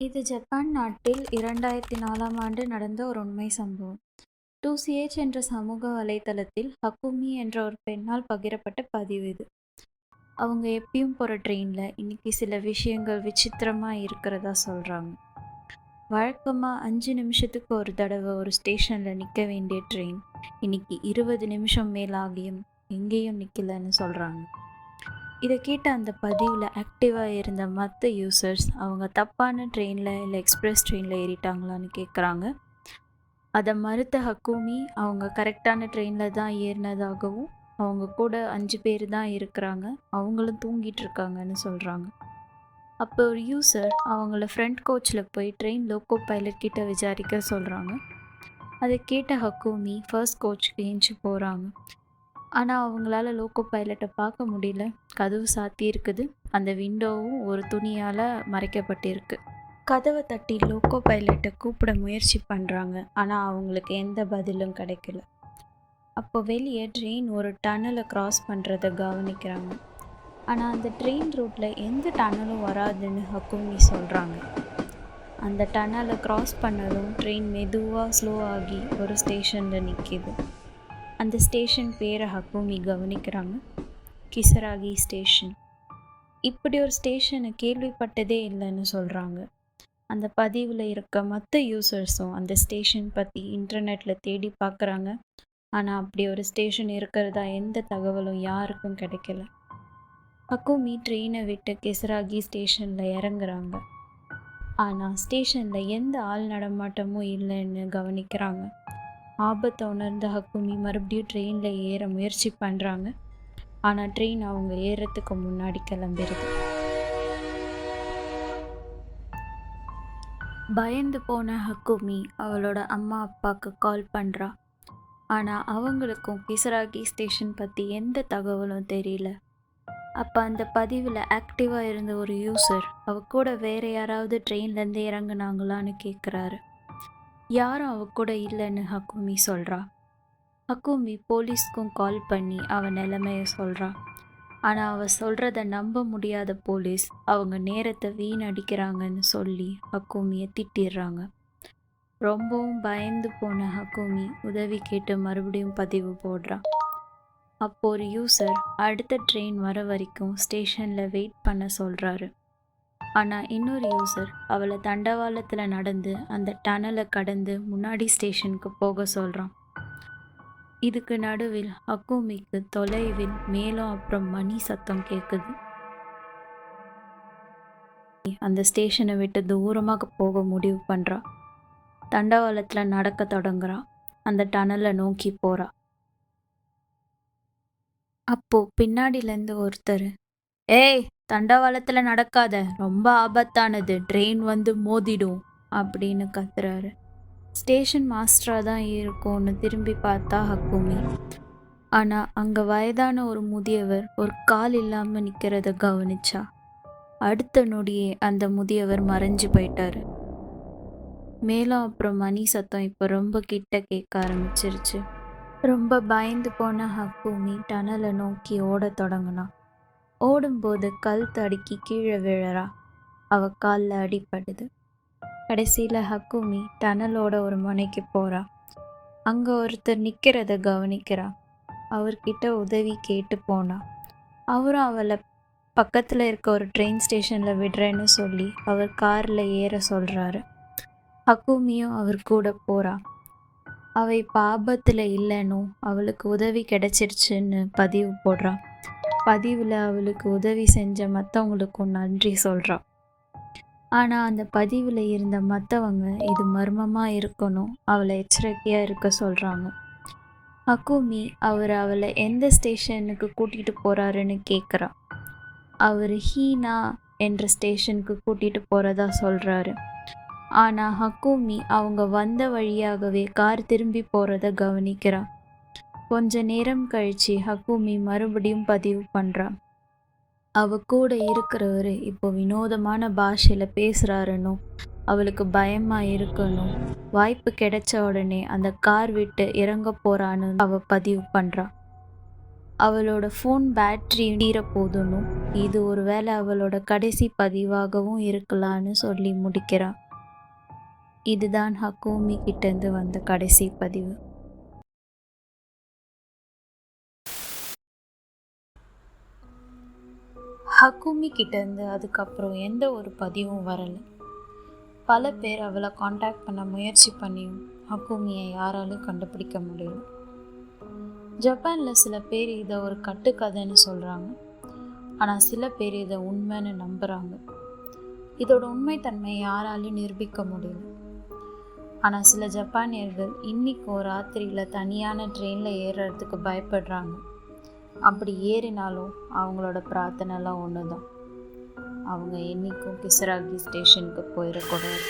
இது ஜப்பான் நாட்டில் இரண்டாயிரத்தி நாலாம் ஆண்டு நடந்த ஒரு உண்மை சம்பவம். டூ சிஹெச் என்ற சமூக வலைத்தளத்தில் ஹக்குமி என்ற ஒரு பெண்ணால் பகிரப்பட்ட பதிவு இது. அவங்க எப்பயும் போகிற ட்ரெயினில் இன்னைக்கு சில விஷயங்கள் விசித்திரமாக இருக்கிறதா சொல்கிறாங்க வழக்கமாக அஞ்சு நிமிஷத்துக்கு ஒரு தடவை ஒரு ஸ்டேஷனில் நிற்க வேண்டிய ட்ரெயின் இன்னைக்கு இருபது நிமிஷம் மேலாகியும் எங்கேயும் நிற்கலன்னு சொல்கிறாங்க இதை கேட்ட அந்த பதிவில் ஆக்டிவாக இருந்த மற்ற யூசர்ஸ் அவங்க தப்பான ட்ரெயினில் இல்லை எக்ஸ்ப்ரெஸ் ட்ரெயினில் ஏறிட்டாங்களான்னு கேட்குறாங்க அதை மறுத்த ஹக்கூமி அவங்க கரெக்டான ட்ரெயினில் தான் ஏறினதாகவும் அவங்க கூட அஞ்சு பேர் தான் இருக்கிறாங்க அவங்களும் தூங்கிட்டு இருக்காங்கன்னு சொல்கிறாங்க அப்போ ஒரு யூசர் அவங்கள ஃப்ரண்ட் கோச்சில் போய் ட்ரெயின் லோக்கோ பைலட் கிட்ட விசாரிக்க சொல்கிறாங்க அதை கேட்ட ஹக்கூமி ஃபர்ஸ்ட் கோச்சுக்கு ஏஞ்சி போகிறாங்க ஆனால் அவங்களால லோக்கோ பைலட்டை பார்க்க முடியல. கதவு சாத்தி இருக்குது. அந்த விண்டோவும் ஒரு துணியால் மறைக்கப்பட்டிருக்கு. கதவை தட்டி லோக்கோ பைலட்டை கூப்பிட முயற்சி பண்ணுறாங்க ஆனால் அவங்களுக்கு எந்த பதிலும் கிடைக்கல. அப்போ வெளியே ட்ரெயின் ஒரு டனலை க்ராஸ் பண்ணுறதை கவனிக்கிறாங்க. ஆனால் அந்த ட்ரெயின் ரூட்டில் எந்த டனலும் வராதுன்னு ஹக்குமி சொல்கிறாங்க அந்த டனலை க்ராஸ் பண்ணதும் ட்ரெயின் மெதுவாக ஸ்லோ ஆகி ஒரு ஸ்டேஷனில் நிற்கிது அந்த ஸ்டேஷன் பேரை ஹக்குமி கவனிக்கிறாங்க. Kisaragi station. இப்படி ஒரு ஸ்டேஷனை கேள்விப்பட்டதே இல்லைன்னு சொல்கிறாங்க அந்த பதிவில் இருக்க மற்ற யூசர்ஸும் அந்த ஸ்டேஷன் பற்றி இன்டர்நெட்டில் தேடி பார்க்குறாங்க ஆனால் அப்படி ஒரு ஸ்டேஷன் இருக்கிறதா எந்த தகவலும் யாருக்கும் கிடைக்கல. ஹக்குமி ட்ரெயினை விட்டு கெசராகி ஸ்டேஷனில் இறங்குறாங்க. ஆனால் ஸ்டேஷனில் எந்த ஆள் நடமாட்டமும் இல்லைன்னு கவனிக்கிறாங்க. ஆபத்தை உணர்ந்த ஹக்குமி மறுபடியும் ட்ரெயினில் ஏற முயற்சி பண்ணுறாங்க ஆனால் ட்ரெயின் அவங்க ஏறத்துக்கு முன்னாடி கிளம்பிடுது பயந்து போன ஹக்குமி அவளோட அம்மா அப்பாவுக்கு கால் பண்ணுறா ஆனால் அவங்களுக்கும் கிசராகி ஸ்டேஷன் பற்றி எந்த தகவலும் தெரியல. அப்போ அந்த பதிவில் ஆக்டிவாக இருந்த ஒரு யூசர் அவ கூட வேறு யாராவது ட்ரெயின்லேருந்து இறங்குனாங்களான்னு கேட்குறாரு யாரும் அவ கூட இல்லைன்னு ஹக்குமி சொல்கிறா ஹக்குமி போலீஸ்க்கும் கால் பண்ணி அவன் நிலைமைய சொல்கிறா ஆனால் அவள் சொல்கிறத நம்ப முடியாத போலீஸ் அவங்க நேரத்தை வீணடிக்கிறாங்கன்னு சொல்லி ஹக்குமியை திட்டிடுறாங்க ரொம்பவும் பயந்து போன ஹக்குமி உதவி கேட்டு மறுபடியும் பதிவு போடுறான் அப்போ ஒரு யூசர் அடுத்த ட்ரெயின் வர வரைக்கும் ஸ்டேஷனில் வெயிட் பண்ண சொல்கிறாரு ஆனால் இன்னொரு யூசர் அவளை தண்டவாளத்தில் நடந்து அந்த டனலை கடந்து முன்னாடி ஸ்டேஷனுக்கு போக சொல்கிறான் இதுக்கு நடுவில் அக்குமிக்கு தொலைவில் மேலும் அப்புறம் மணி சத்தம் கேட்குது அந்த ஸ்டேஷனை விட்டு தூரமாக போக முடிவு பண்ணுறா தண்டவாளத்தில் நடக்க தொடங்குறா. அந்த டனலை நோக்கி போகிறா அப்போ பின்னாடிலேருந்து ஒருத்தர் ஏய் தண்டவாளத்தில் நடக்காத ரொம்ப ஆபத்தானது. ட்ரெயின் வந்து மோதிடும் அப்படின்னு கத்துறாரு. ஸ்டேஷன் மாஸ்டராக தான் இருக்கும்னு திரும்பி பார்த்தா ஹக்குமி. ஆனால் அங்கே வயதான ஒரு முதியவர் ஒரு கால் இல்லாமல் நிற்கிறத கவனிச்சா. அடுத்த நொடியே அந்த முதியவர் மறைஞ்சு போயிட்டாரு. மேலும் அப்புறம் மணி சத்தம் இப்போ ரொம்ப கிட்ட கேட்க ஆரம்பிச்சிருச்சு. ரொம்ப பயந்து போன ஹக்குமி டனலை நோக்கி ஓட தொடங்கினான் ஓடும்போது கல் தடுக்கி கீழே விழறா. அவ காலில் அடிப்படுது கடைசியில் ஹக்குமி டனலோட ஒரு முனைக்கு போகிறா அங்கே ஒருத்தர் நிற்கிறத கவனிக்கிறா. அவர்கிட்ட உதவி கேட்டு போனா. அவரும் அவளை பக்கத்தில் இருக்க ஒரு ட்ரெயின் ஸ்டேஷனில் விடுறேன்னு சொல்லி அவர் காரில் ஏற சொல்கிறாரு ஹக்குமியும் அவர் கூட போகிறா அவை பாபத்தில் இல்லைன்னும் அவளுக்கு உதவி கிடைச்சிருச்சுன்னு பதிவு போடுறான் பதிவில் அவளுக்கு உதவி செஞ்ச மற்றவங்களுக்கும் நன்றி சொல்கிறான் ஆனால் அந்த பதிவில் இருந்த மற்றவங்க இது மர்மமாக இருக்கணும் அவளை எச்சரிக்கையாக இருக்க சொல்கிறாங்க அக்குமி அவர் அவளை எந்த ஸ்டேஷனுக்கு கூட்டிகிட்டு போகிறாருன்னு கேட்குறா அவர் ஹீனா என்ற ஸ்டேஷனுக்கு கூட்டிகிட்டு போகிறதா சொல்கிறாரு ஆனால் ஹக்கூமி அவங்க வந்த வழியாகவே கார் திரும்பி போகிறத கவனிக்கிறான் கொஞ்ச நேரம் கழிச்சு ஹக்குமி மறுபடியும் பதிவு பண்ணுறான் அவ கூட இருக்கிறவர் இப்போ வினோதமான பாஷையில் பேசுகிறாருன்னு அவளுக்கு பயமாக இருக்கணும் வாய்ப்பு கிடைச்ச உடனே அந்த கார் விட்டு இறங்க போகிறான்னு அவள் பதிவு பண்ணுறான் அவளோட ஃபோன் பேட்டரி தீர போதுன்னும் இது ஒருவேளை அவளோட கடைசி பதிவாகவும் இருக்கலான்னு சொல்லி முடிக்கிறான் இதுதான் ஹக்கூமி கிட்டேருந்து வந்த கடைசி பதிவு. ஹக்குமி கிட்டேருந்து அதுக்கப்புறம் எந்த ஒரு பதிவும் வரலை. பல பேர் அவளை காண்டாக்ட் பண்ண முயற்சி பண்ணியும் ஹக்குமியை யாராலும் கண்டுபிடிக்க முடியல. ஜப்பானில் சில பேர் இதை ஒரு கட்டுக்கதைன்னு சொல்கிறாங்க ஆனால் சில பேர் இதை உண்மைன்னு நம்புகிறாங்க இதோட உண்மைத்தன்மையை யாராலையும் நிரூபிக்க முடியல. ஆனால் சில ஜப்பானியர்கள் இன்னிக்கும் ராத்திரியில் தனியான ட்ரெயினில் ஏறுறதுக்கு பயப்படுறாங்க. அப்படி ஏறினாலும் அவங்களோட பிரார்த்தனைலாம் ஒன்று தான் அவங்க என்றைக்கும் கிசராகி ஸ்டேஷனுக்கு போயிடக்கூடாது.